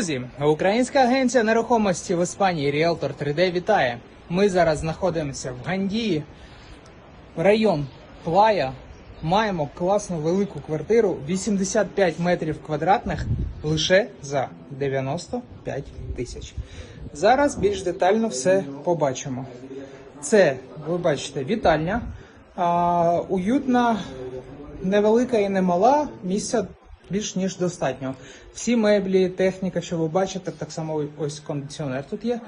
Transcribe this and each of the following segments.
Друзі, українська агенція нерухомості в Іспанії Realtor 3D вітає. Ми зараз знаходимося в Гандії, район Плая. Маємо класну велику квартиру 85 метрів квадратних лише за 95 тисяч. Зараз більш детально все побачимо. Це, ви бачите, вітальня. А, уютна, невелика і немала, місця більш ніж достатньо. Всі меблі, техніка, що ви бачите, так само ось кондиціонер тут є,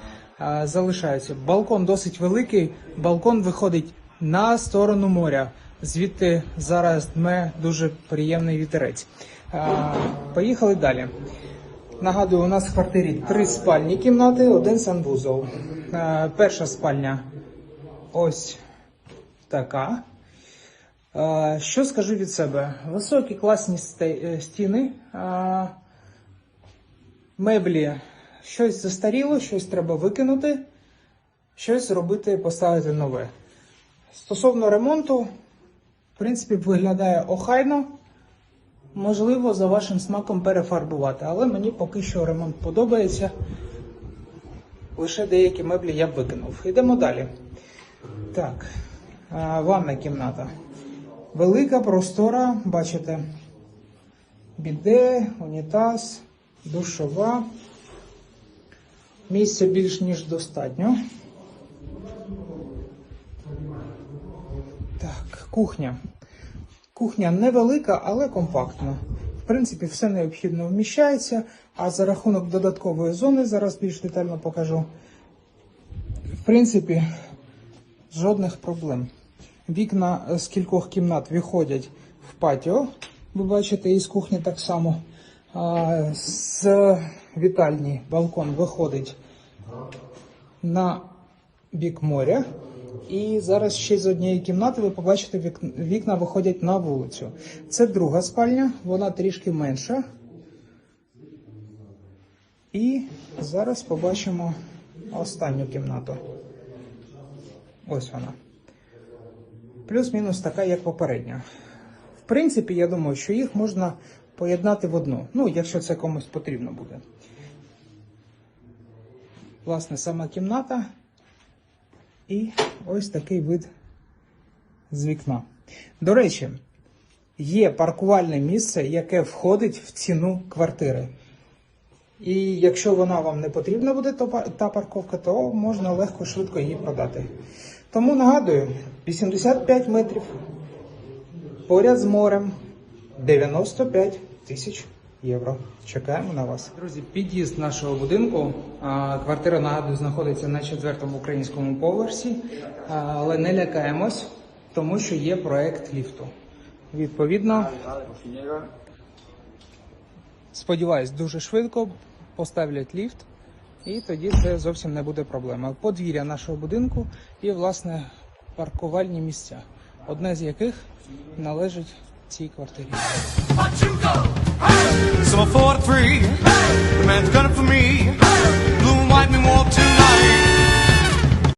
залишаються. Балкон досить великий, балкон виходить на сторону моря. Звідти зараз дме дуже приємний вітерець. Поїхали далі. Нагадую, у нас в квартирі три спальні кімнати, один санвузол. Перша спальня ось така. Що скажу від себе? Високі класні е, стіни, меблі, щось застаріло, щось треба викинути, щось зробити, поставити нове. Стосовно ремонту, в принципі, виглядає охайно. Можливо, за вашим смаком перефарбувати, але мені поки що ремонт подобається. Лише деякі меблі я б викинув. Йдемо далі. Так, ванна кімната. Велика, простора, бачите. Біде, унітаз, душова. Місця більш ніж достатньо. Так, кухня. Кухня невелика, але компактна. В принципі, все необхідно вміщається, а за рахунок додаткової зони, зараз більш детально покажу. В принципі, жодних проблем. Вікна з кількох кімнат виходять в патіо. Ви бачите, і з кухні так само. З вітальні балкон виходить на бік моря. І зараз ще з однієї кімнати ви побачите вік- вікна виходять на вулицю. Це друга спальня, вона трішки менша. І зараз побачимо останню кімнату. Ось вона. Плюс-мінус така, як попередня. В принципі, я думаю, що їх можна поєднати в одну. Ну, якщо це комусь потрібно буде. Власне, сама кімната. І ось такий вид з вікна. До речі, є паркувальне місце, яке входить в ціну квартири. І якщо вона вам не потрібна буде, то та парковка, то можна легко швидко її продати. Тому нагадую, 85 метрів поряд з морем 95 тисяч євро. Чекаємо на вас. Друзі, під'їзд нашого будинку. Квартира, нагадую, знаходиться на четвертому українському поверсі, але не лякаємось, тому що є проект ліфту. Відповідно, сподіваюсь, дуже швидко поставлять ліфт, і тоді це зовсім не буде проблема. Подвір'я нашого будинку і, власне, паркувальні місця, одне з яких належить цій квартирі.